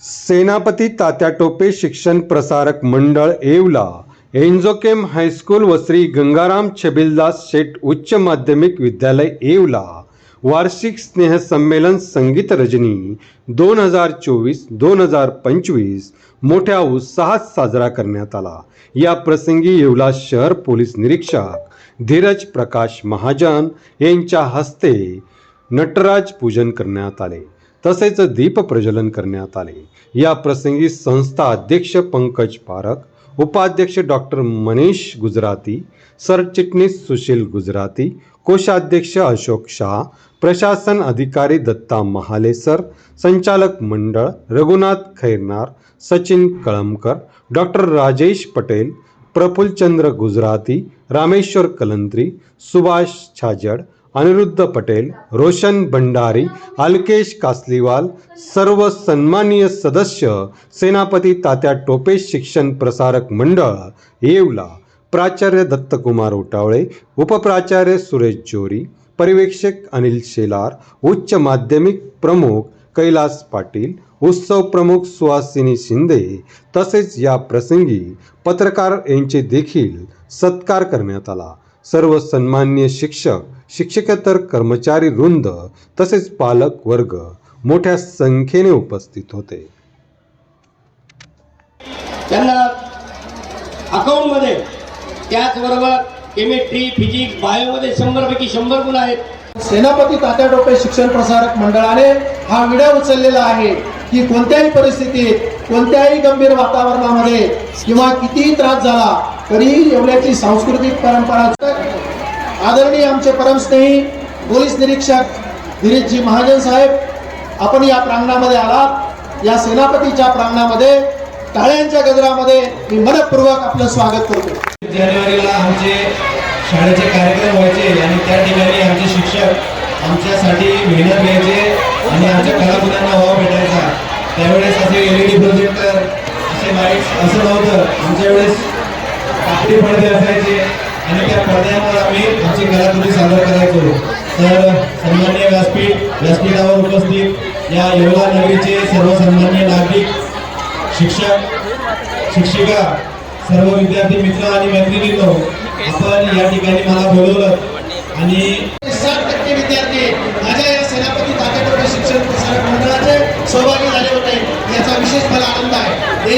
सेनापती तात्या टोपे शिक्षण प्रसारक मंडळ येवला. एन्झोकेम हायस्कूल व श्री गंगाराम छबिलदास शेठ उच्च माध्यमिक विद्यालय येवला. वार्षिक स्नेहसंमेलन संगीत रजनी दोन हजार चोवीस दोन हजार पंचवीस मोठ्या उत्साहात साजरा करण्यात आला. या प्रसंगी येवला शहर पोलीस निरीक्षक धीरज प्रकाश महाजन यांच्या हस्ते नटराज पूजन करण्यात आले. तसेच दीप प्रज्वलन करण्यात आले. या प्रसंगी संस्था अध्यक्ष पंकज पारख उपाध्यक्ष डॉक्टर मनीष गुजराती सरचिटणीस सुशील गुजराती कोषाध्यक्ष अशोक शाह प्रशासन अधिकारी दत्ता महालेसर संचालक मंडळ रघुनाथ खैरनार सचिन कळमकर डॉक्टर राजेश पटेल प्रफुल्लचंद्र गुजराती रामेश्वर कलंत्री सुभाष छाजड अनिरुद्ध पटेल रोशन भंडारी अल्केश कासलीवाल सर्व सन्माननीय सदस्य सेनापती तात्या टोपे शिक्षण प्रसारक मंडळ येवला. प्राचार्य दत्तकुमार उटावळे उपप्राचार्य सुरेश जोरी पर्यवेक्षक अनिल शेलार उच्च माध्यमिक प्रमुख कैलास पाटील उत्सव प्रमुख सुहासिनी शिंदे तसेच या प्रसंगी पत्रकार यांचे देखील सत्कार करण्यात आला. सर्व सन्मान्य शिक्षक शिक्षकेतर कर्मचारी वृंद तसेच पालक वर्ग मोठ्या संख्येने उपस्थित होते. त्यांना अकाउंटमध्ये त्याचबरोबर केमिस्ट्री फिजिक्स बायोमध्ये शंभरपैकी शंभर गुण आहेत. सेनापती तात्या टोपे शिक्षण प्रसारक मंडळाने हा विडा उचललेला आहे की कोणत्याही परिस्थितीत कोणत्याही गंभीर वातावरणामध्ये किंवा कितीही त्रास झाला तरीही येवल्याची सांस्कृतिक परंपरा आदरणीय आमचे परमस्नेही पोलीस निरीक्षक गिरीशजी महाजन साहेब आपण या प्रांगणामध्ये आलात. या सेनापतीच्या प्रांगणामध्ये टाळ्यांच्या गजरामध्ये मी मनपूर्वक आपलं स्वागत करतो. जानेवारीला आमचे शाळेचे कार्यक्रम व्हायचे आणि त्या ठिकाणी आमचे शिक्षक आमच्यासाठी मेहनत घ्यायचे आणि आमच्या कलागुणांना वाव भेटायचा. त्यावेळेस असे एल ई डी प्रोजेक्टर असे लाईट्स असं नव्हतं. आमच्या वेळेस कापडी पडदे असायचे आणि त्या पडद्यांवर आम्ही कलाकृती सादर करायचो. तर सन्मान्य व्यासपीठ व्यासपीठावर उपस्थित या येवला नगरीचे सर्व सन्मान्य नागरिक शिक्षक शिक्षिका सर्व विद्यार्थी मित्र आणि मैत्रिणींनो आपण या ठिकाणी मला बोलवलं. आणि साठ टक्के विद्यार्थी माझ्या या सेनापती तात्याटोपे शिक्षण प्रसारक मंडळाचे सहभागी झाले होते. याचा विशेष मला आनंद आहे.